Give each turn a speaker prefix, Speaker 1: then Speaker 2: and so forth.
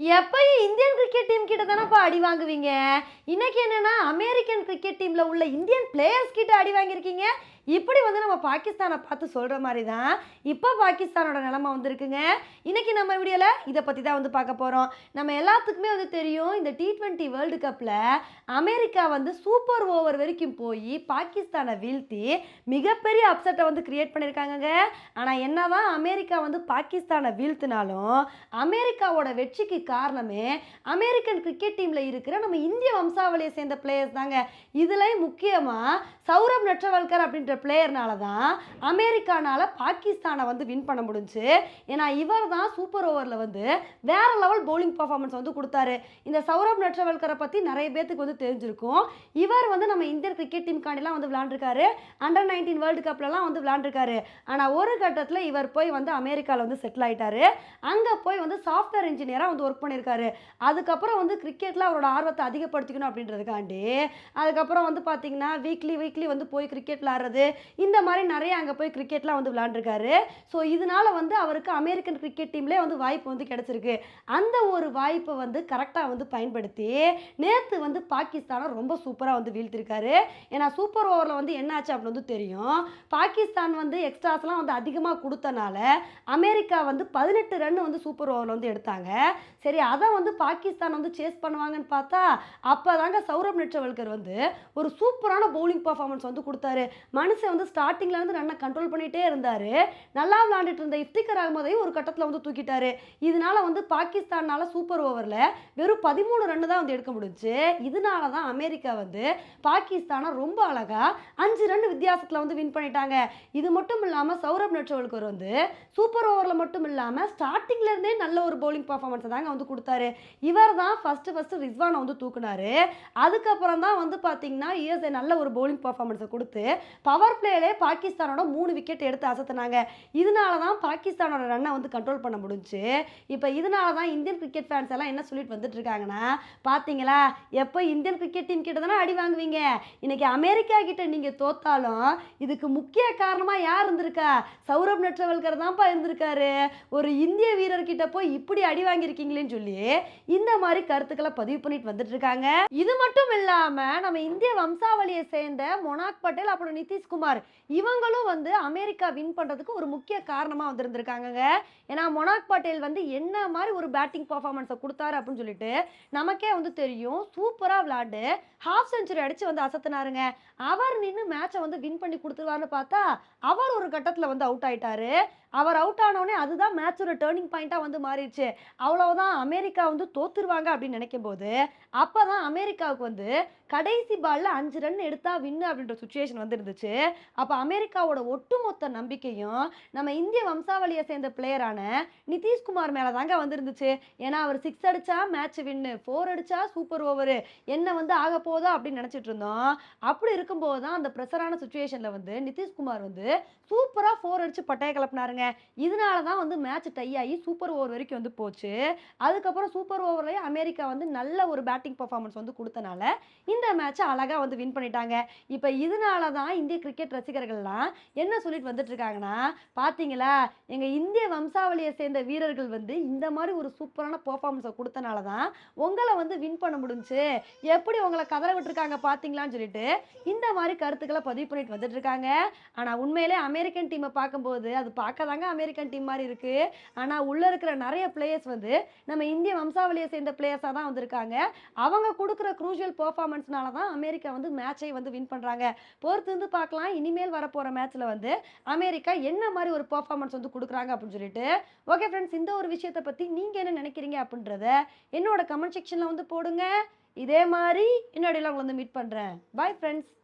Speaker 1: எப்பயும் Indian cricket team கிட்ட தானப்பா அடி வாங்குவீங்க? இன்னைக்கு என்னன்னா அமெரிக்கன் கிரிக்கெட் டீம்ல உள்ள இந்தியன் பிளேயர்ஸ் கிட்ட அடி வாங்கியிருக்கீங்க? இப்படி வந்து நம்ம பாகிஸ்தானை பார்த்து சொல்கிற மாதிரி தான் இப்போ பாகிஸ்தானோட நிலமை வந்திருக்குங்க. இன்றைக்கி நம்ம வீடியோவில் இதை பற்றி தான் வந்து பார்க்க போகிறோம் நம்ம எல்லாத்துக்குமே வந்து தெரியும் இந்த டி ட்வெண்ட்டி வேர்ல்டு கப்பில் அமெரிக்கா வந்து சூப்பர் ஓவர் வரைக்கும் போய் பாகிஸ்தானை வீழ்த்தி மிகப்பெரிய அப்செட்டை வந்து கிரியேட் பண்ணியிருக்காங்கங்க ஆனால் என்ன தான் அமெரிக்கா வந்து பாகிஸ்தானை வீழ்த்தினாலும் அமெரிக்காவோட வெற்றிக்கு காரணமே அமெரிக்கன் கிரிக்கெட் டீமில் இருக்கிற நம்ம இந்திய வம்சாவளியை சேர்ந்த பிளேயர்ஸ் தாங்க. இதில் முக்கியமாக சௌரப் நெற்றவல்கர் அப்படின்ற பிளேயர்னால தான் அமெரிக்கானால் பாகிஸ்தானை வந்து வின் பண்ண முடிஞ்சு. ஏன்னா இவர் தான் சூப்பர் ஓவரில் வந்து வேற லெவல் பவுலிங் பர்ஃபார்மன்ஸ் வந்து கொடுத்தாரு. இந்த சௌரப் நட்சவல்கரை பற்றி நிறைய பேத்துக்கு வந்து தெரிஞ்சிருக்கும். இவர் வந்து நம்ம இந்தியன் கிரிக்கெட் டீமுக்காண்டிலாம் வந்து விளாண்டுருக்காரு அண்டர் நைன்டீன் வேர்ல்டு கப்லலாம் வந்து விளாண்டுருக்காரு ஆனால் ஒரு கட்டத்தில் இவர் போய் வந்து அமெரிக்காவில் வந்து செட்டில் ஆகிட்டாரு அங்கே போய் வந்து சாஃப்ட்வேர் இன்ஜினியராக வந்து ஒர்க் பண்ணியிருக்காரு அதுக்கப்புறம் வந்து கிரிக்கெட்டில் அவரோட ஆர்வத்தை அதிகப்படுத்திக்கணும் அப்படின்றதுக்காண்டி அதுக்கப்புறம் வந்து பார்த்தீங்கன்னா வீக்லி வீக்லி வந்து போய் கிரிக்கெட் விளாட்றது இந்த மாதிரி நிறைய அங்கே போய் கிரிக்கெட்லாம் வந்து விளாண்டுருக்காரு ஸோ இதனால வந்து அவருக்கு அமெரிக்கன் கிரிக்கெட் டீம்லேயே வந்து வாய்ப்பு வந்து கிடச்சிருக்கு. அந்த ஒரு வாய்ப்பை வந்து கரெக்டாக வந்து பயன்படுத்தி நேற்று வந்து பாகிஸ்தானை ரொம்ப சூப்பராக வந்து வீழ்த்திருக்காரு. ஏன்னா சூப்பர் ஓவரில் வந்து என்ன ஆச்சு அப்படின்னு வந்து தெரியும். பாகிஸ்தான் வந்து எக்ஸ்ட்ராஸ்லாம் வந்து அதிகமாக கொடுத்தனால அமெரிக்கா வந்து பதினெட்டு ரன் வந்து சூப்பர் ஓவரில் வந்து எடுத்தாங்க. சரி அதை வந்து பாகிஸ்தான் வந்து சேஸ் பண்ணுவாங்கன்னு பார்த்தா அப்போ தாங்க சௌரப் நெட்ரவல்கர் வந்து ஒரு சூப்பரான பவுலிங் பர்ஃபார்மன்ஸ் வந்து கொடுத்தாரு. மனுஷன் வந்து ஸ்டார்டிங்ல இருந்து ரன்னை கண்ட்ரோல் பண்ணிட்டே இருந்தார். நல்லா விளாண்டுட்டு இருந்த இஃப்திகர் அகமதையும் ஒரு கட்டத்தில் வந்து தூக்கிட்டாரு. இதனால வந்து பாகிஸ்தானால் சூப்பர் ஓவரில் வெறும் பதிமூணு ரன்னு தான் வந்து எடுக்க முடிஞ்சுச்சு இதனால தான் அமெரிக்கா வந்து பாகிஸ்தானை ரொம்ப அழகாக அஞ்சு ரன் வித்தியாசத்தில் வந்து வின் பண்ணிட்டாங்க. இது மட்டும் இல்லாமல் சௌரப் நட்சவலுக்கு வந்து சூப்பர் ஓவரில் மட்டும் இல்லாமல் ஸ்டார்டிங்ல இருந்தே நல்ல ஒரு பவுலிங் பர்ஃபார்மன்ஸை தாங்க வந்து கொடுத்தாரு. இவர் தான் ஃபஸ்ட்டு ஃபஸ்ட்டு ரிஸ்வானை வந்து தூக்குனாரு. அதுக்கப்புறம் தான் வந்து பார்த்தீங்கன்னா இஎஸ்ஐ நல்ல ஒரு பவுலிங் பர்ஃபார்மன்ஸை கொடுத்து பவர் பிளேலே பாகிஸ்தானோட மூணு விக்கெட் எடுத்து அசத்துனாங்க. இதனால தான் பாகிஸ்தானோட ரன்னை வந்து கண்ட்ரோல் பண்ண முடிஞ்சு. இப்போ இதனால தான் இந்தியன் கிரிக்கெட் ஃபேன்ஸ் எல்லாம் என்ன சொல்லிட்டு வந்துட்டு இருக்காங்கன்னா பார்த்தீங்களா எப்போ இந்தியன் கிரிக்கெட் டீம் கிட்ட தானே அடி வாங்குவீங்க? இன்னைக்கு அமெரிக்கா கிட்ட நீங்கள் தோத்தாலும் இதுக்கு முக்கிய காரணமாக யார் இருந்திருக்கா? சௌரப் நெட்ரவல்கர் தான்ப்பா இருந்திருக்காரு. ஒரு இந்திய வீரர்கிட்ட போய் இப்படி அடி வாங்கியிருக்கீங்களேன்னு சொல்லி இந்த மாதிரி கருத்துக்களை பதிவு பண்ணிட்டு வந்துட்டு இருக்காங்க. இது மட்டும் இல்லாமல் நம்ம இந்திய வம்சாவளியை சேர்ந்த மொனாக் பட்டேல் அப்புறம் நிதிஷ்குமார் இவங்களும் வந்து அமெரிக்கா வின் பண்ணுறதுக்கு ஒரு முக்கிய காரணமாக வந்திருந்திருக்காங்கங்க. ஏன்னா மொனாக் பட்டேல் வந்து என்ன மாதிரி ஒரு பேட்டிங் பர்ஃபார்மன்ஸை கொடுத்தாரு அப்படின்னு சொல்லிட்டு நமக்கே வந்து தெரியும். சூப்பராக விளாண்டு ஹாஃப் செஞ்சுரி அடித்து வந்து அசத்துனாருங்க. அவர் நின்று மேட்சை வந்து வின் பண்ணி கொடுத்துருவாருன்னு பார்த்தா அவர் ஒரு கட்டத்தில் வந்து அவுட் ஆயிட்டாரு. அவர் அவுட் ஆனோடனே அதுதான் மேட்சோட டேர்னிங் பாயிண்ட்டாக வந்து மாறிடுச்சு. அவ்வளோதான் அமெரிக்கா வந்து தோத்துருவாங்க அப்படின்னு நினைக்கும் போது அப்போ தான் அமெரிக்காவுக்கு வந்து கடைசி பாலில் அஞ்சு ரன் எடுத்தா வின்னு அப்படின்ற சுச்சுவேஷன் வந்து இருந்துச்சு அப்போ அமெரிக்காவோட ஒட்டுமொத்த நம்பிக்கையும் நம்ம இந்திய வம்சாவளியை சேர்ந்த பிளேயரான நிதிஷ்குமார் மேலே தாங்க வந்துருந்துச்சு. ஏன்னா அவர் சிக்ஸ் அடிச்சா மேட்ச் வின்னு ஃபோர் அடிச்சா சூப்பர் ஓவரு என்ன வந்து ஆக போதோ அப்படின்னு நினச்சிட்டு இருந்தோம். அப்படி இருக்கும்போது தான் அந்த ப்ரெஷரான சுச்சுவேஷனில் வந்து நிதிஷ்குமார் வந்து சூப்பராக ஃபோர் அடிச்சு பட்டைய கிளப்பினாருங்க. இதனால தான் வந்து மேட்ச் டை ஆகி சூப்பர் ஓவர் வரைக்கும் வந்து போச்சு. அதுக்கப்புறம் சூப்பர் ஓவர்லேயே அமெரிக்கா வந்து நல்ல ஒரு பேட்டிங் பர்ஃபார்மன்ஸ் வந்து கொடுத்தனால இந்த மேட்ச்சை அழகாக வந்து வின் பண்ணிட்டாங்க. இப்போ இதனால தான் இந்திய கிரிக்கெட் ரசிகர்கள்லாம் என்ன சொல்லிட்டு வந்துட்டு இருக்காங்கன்னா பார்த்தீங்களா எங்கள் இந்திய வம்சாவளியை சேர்ந்த வீரர்கள் வந்து இந்த மாதிரி ஒரு சூப்பரான பர்ஃபார்மன்ஸை கொடுத்தனால தான் உங்களை வந்து வின் பண்ண முடிஞ்சு எப்படி உங்களை கதற விட்டுருக்காங்க பார்த்தீங்களான்னு சொல்லிட்டு இந்த மாதிரி கருத்துக்களை பதிவு பண்ணிட்டு வந்துட்டு இருக்காங்க ஆனால் உண்மையிலே அமெரிக்கன் டீமை பார்க்கும்போது அது பார்க்க தாங்க அமெரிக்கன் டீம் மாதிரி இருக்கு. ஆனால் உள்ளே இருக்கிற நிறைய பிளேயர்ஸ் வந்து நம்ம இந்திய வம்சாவளியை சேர்ந்த பிளேயர்ஸாக தான் வந்திருக்காங்க. அவங்க கொடுக்குற க்ரூஷியல் பெர்ஃபார்மன்ஸ்னால தான் அமெரிக்கா வந்து மேட்சை வந்து வின் பண்ணுறாங்க பொறுத்து வந்து பார்க்கலாம். பார்க்கலாம் இனிமேல் வரப்போகிற மேட்ச்சில் வந்து அமெரிக்கா என்ன மாதிரி ஒரு பர்ஃபார்மன்ஸ் வந்து கொடுக்குறாங்க அப்படின்னு சொல்லிட்டு ஓகே ஃப்ரெண்ட்ஸ் இந்த ஒரு விஷயத்தை பற்றி நீங்கள் என்ன நினைக்கிறீங்க அப்படின்றத என்னோட கமெண்ட் செக்ஷனில் வந்து போடுங்க. இதே மாதிரி இன்னொடையில் உங்களை வந்து மீட் பண்ணுறேன் பாய் ஃப்ரெண்ட்ஸ்